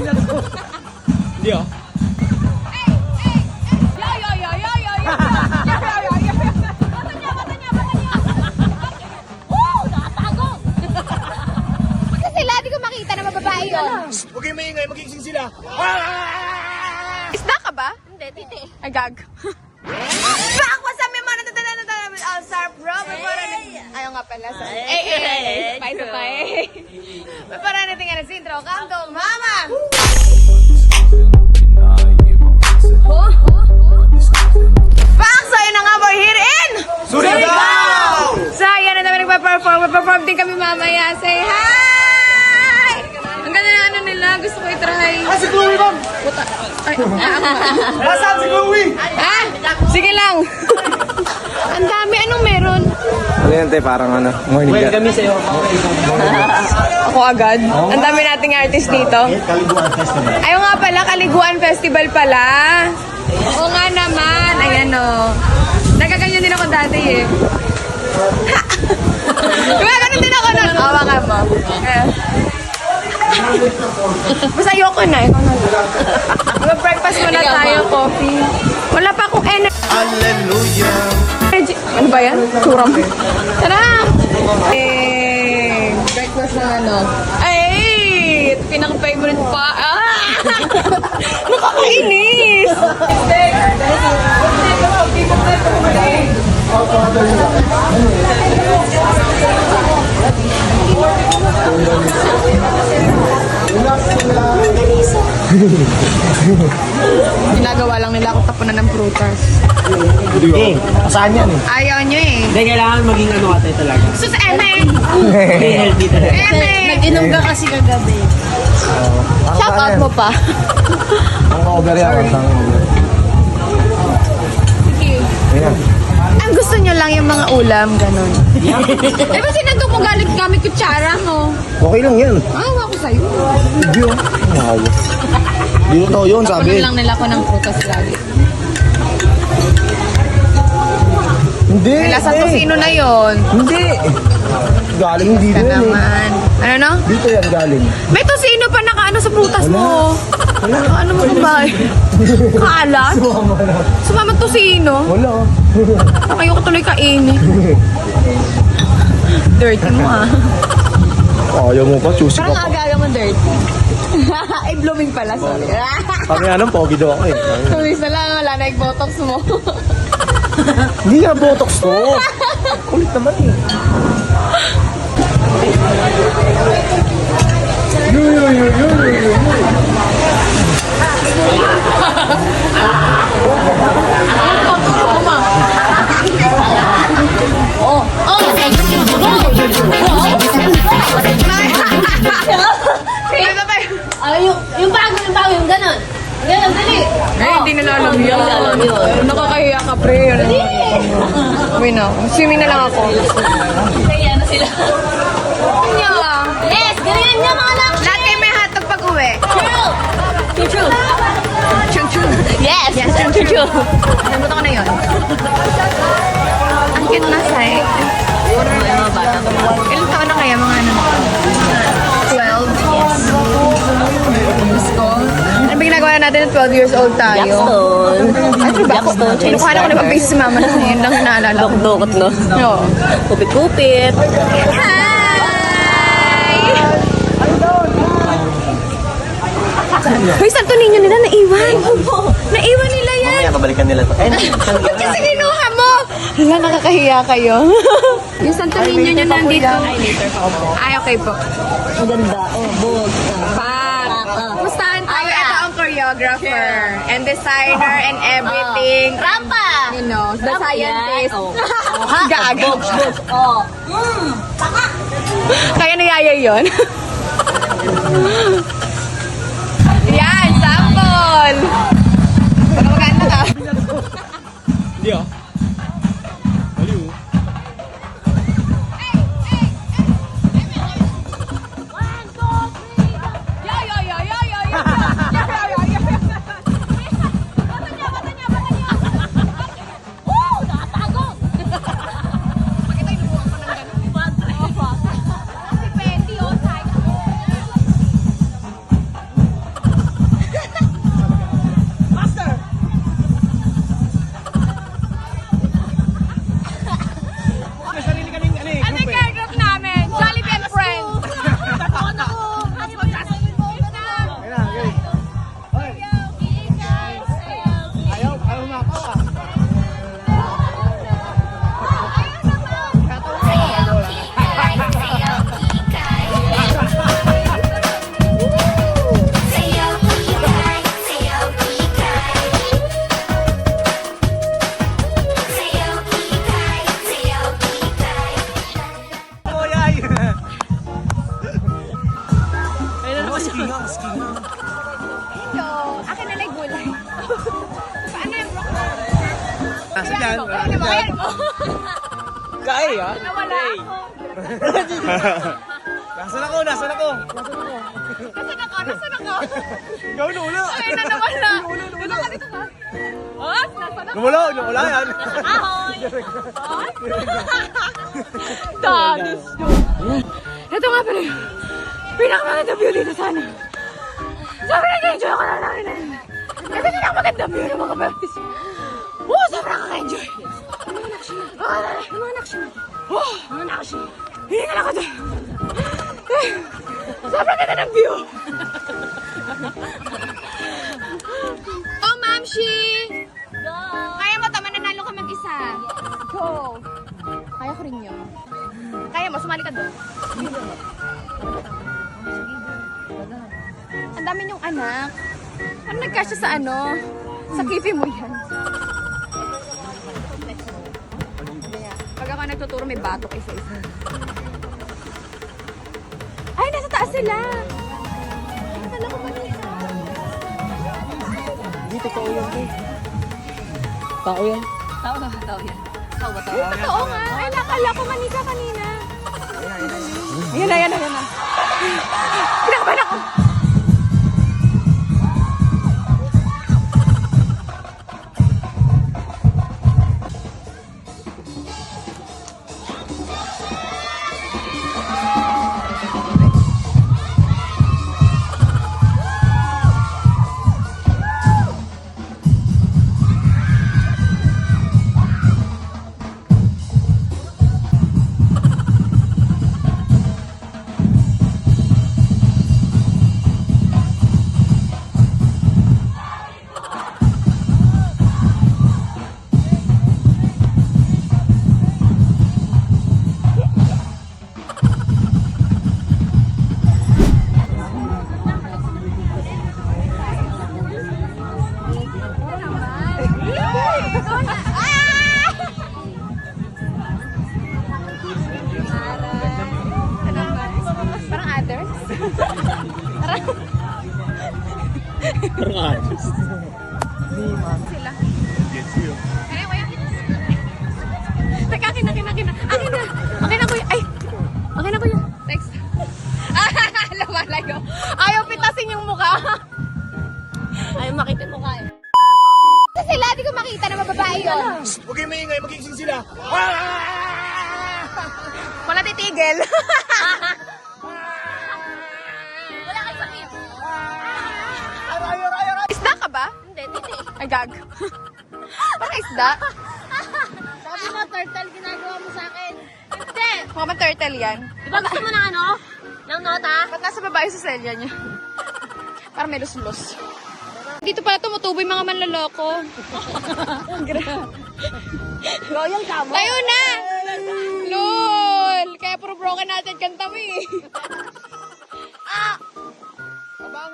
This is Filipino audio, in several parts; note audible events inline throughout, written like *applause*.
Hindi oh. Di ko mababae yun. Huwag kayong maingay, magigising sila. Isda ka ba? Hindi, titi. Ay, Ayaw nga pala. Sorry. Eh, eh, eh. Eh. May para natin nga na sa *laughs* intro. Kanto, mama! Back! So, yun na nga, we're here in! Surigao! So, yan na naman nagpa-perform. Magpa-perform din kami mamaya. Say hi! Ang ganda ng ano nila. Gusto ko i-try. Ah, si Chloe, ma'am! Puta. Ay, *laughs* ah, ako nga. Nasaan si Chloe? Ah, sige lang. *laughs* Ang dami. Anong meron? Ano yan, te? Parang ano, morning gat. kami sa'yo. Ako agad. Ang dami nating artist dito. Kaliguan Festival. Ayaw nga pala, Kaliguan Festival pala. Oo nga naman. Ayan o. Nagaganyan din ako dati eh. *laughs* Gumaganon din ako nun. Awa ka mo. Eh. *laughs* Basta ayoko na. Ikaw na. Mag-breakfast muna tayo, coffee. Wala pa akong energy. Energy. Ano ba yan? Churam. Tara! Eh, breakfast na ano. Ay! Pinaka-favorite pa. Ah! *laughs* Nakakainis! Ginagawa lang nila ako tapunan ng prutas. Eh, saan yan eh? Ayaw nyo eh. Hindi, kailangan maging ano ate talaga. Sus, eme! May healthy talaga. Eme! Nag-inom ka kasi kagabi. Shout out mo pa. Ang over yan, ang over. Ayan. Ang gusto nyo lang yung mga ulam, ganun. *laughs* eh, ba't sinandok mo galit gamit kutsara mo? Okay lang yan. Ko sa'yo. Hindi oh. Wow. Hindi ko tao yun, sabi. Tapunan lang nila ako ng prutas lagi. Hindi. May lasang eh. tosino na yon. Hindi. Galing dito Ka yan eh. naman. Ano no? Dito yan galing. May tosino pa nakaano sa prutas mo. *laughs* Ano mo ba? Kaalat? *laughs* Sumama tosino. Wala oh. *laughs* Ayoko tuloy kainin. Dirty mo ah. Ayaw mo pa, choosy ka Parang pa. aga mo dirty. Ay, blooming pala, sorry. Kami nga nang pogi daw ako eh. Tulis na lang, wala na yung botox mo. Hindi nga botox to. Kulit naman eh. Yo, yo, yo, yo, yo, yo. Ano ganon. Ganon, dali. Eh, hindi nila alam yun. Hindi alam yun. Nakakahiya ka, pre. Ano? Uwi na. Swimming na lang ako. Kaya na sila. Kanya. Yes, ganyan niya mga anak. Lahat kayo may hatag pag uwi. True. Chung chung. Yes, yes, true, true, true. Nalimutan ko na yun. Ang cute na side. Ilang taon na kaya mga ano? Ginagawa na natin at 12 years old tayo? Jackson. Ano ba? Jackson, Chinese Kinukuha na ko ng face si mama na yun lang naalala ko. Dok-dokot, no? Oo. Kupit-kupit. Hi! Hoy, santo ninyo nila naiwan. Naiwan nila yan. Kaya babalikan nila to. Eh, Ba't kasi kinuha mo? Hala, nakakahiya kayo. yung santo ninyo nyo nandito. Ay, okay po. Ang ganda. Oh, bog. Pak! Pustahan tayo. Ito ang choreographer and designer and *laughs* everything. Rampa. You know, the Rampa yan. scientist. Oh. *laughs* Oh, ha? Gag. Bog, bog. Oh. Kaya niyaya yun. *laughs* Yan, sample! Baka maganda ka. Hindi oh. Maskingang, maskingang. Yo, akin na lang gulay. Paano yung brook mo? Nasa yan, Ano ba? Ayan mo. Kaya ah. Nawala *laughs* ako. Nasaan ako, nasaan ako? Nasaan ako? Nasaan ako? Ikaw na wala. Ay, na. Dito *laughs* ka, dito ka. Oh, nasaan ako? Nawala, nawala yan. Ahoy! Dadis yun. Ito nga pala yung pinakamaganda view dito sana. Sabi na enjoy ako na lang. Ito yung pinakamaganda view ng mga baptis. Oo, sobrang kaka-enjoy. Mga anak siya. Mga anak siya. Hindi ka lang ako dyan. Eh, Sobrang ganda ng view. oh, Ma'am Shi! Kaya mo, tama nanalo ka mag-isa. Go! Kaya ko rin yun. Kaya mo, sumali ka doon. Ang dami niyong anak. Ano nagkasya sa ano? Sa kifi mo yan. Pag ako nagtuturo, may batok isa-isa. Ay, nasa taas sila! Akala ko manisa. Dito totoo yan eh. Tao yan. Tao na, tao yan. Tao ba tao? Totoo nga. Ay, nakala ko manisa kanina. Ayan na, ayan na, ayan na. Kinakabahan ako. Parang artist. sila. Ay, wait. Teka, akin na, akin na, akin na. Akin na. Akin na, kuya. Ay! Akin na, kuya. Thanks. Lumalayo. Ayaw pitasin yung mukha. Ayaw makita ka eh. Sila, di ko makita na mababae yun. Huwag kayong maingay, magigising sila. Wala titigil. *laughs* Ay, gag. *laughs* Parang isda. Sabi mo, turtle, ginagawa mo sa akin. Hindi. Mukha man turtle yan. Di ba gusto mo ng ano? Ng nota? Ba't nasa babae sa selya niya? Parang may luslus. Dito pala tumutubo yung mga manloloko. *laughs* Loyal ka mo. Tayo na! LOL! Kaya puro broken natin kanta mo eh.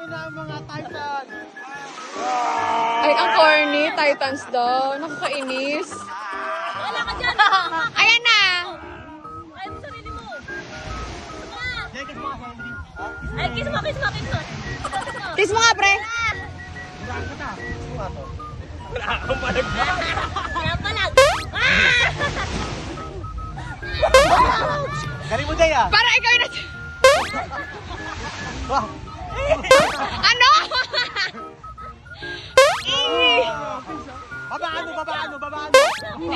Na ang mga titan. Ay, ang corny. Titans daw. Nakakainis. Wala ka dyan. *laughs* Ayan na! Ayaw mo sarili mo. Ay, kiss mo, kiss mo, kiss mo. Kiss mo nga, pre. Kaya pala. Galing mo, Jay ah. Para ikaw nat- Wah. *laughs* Ano? Eh! Babaano, babaano, babaano.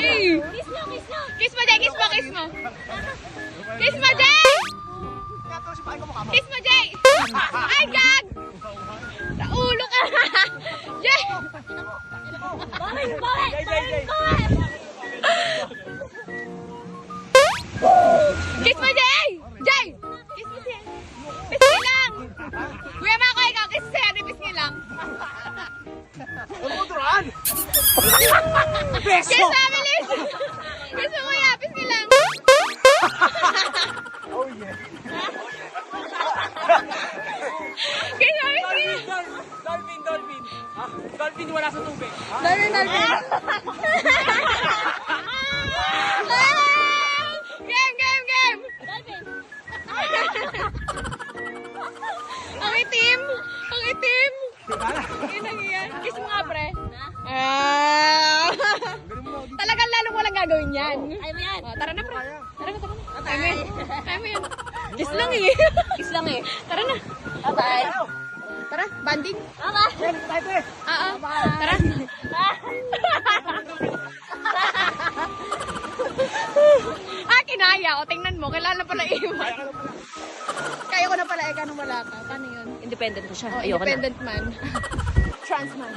Eh! Kiss mo, kiss mo. Kiss mo, Jay! Kiss mo, kiss mo! Kiss mo, Jay! Kiss mo, Jay! Ay, gag! Sa ulo ka! *laughs* Jay! Bakit, bakit? Kiss mo, na. Bye-bye. Tara, banding. Bye-bye. Oo. Tara. *laughs* ah, kinaya. O, tingnan mo. Kailangan pala iwan. Kaya ko na pala ikaw nung wala ka. Paano yun? Independent na siya. Oh, Ayoko na. independent man. *laughs* Trans man.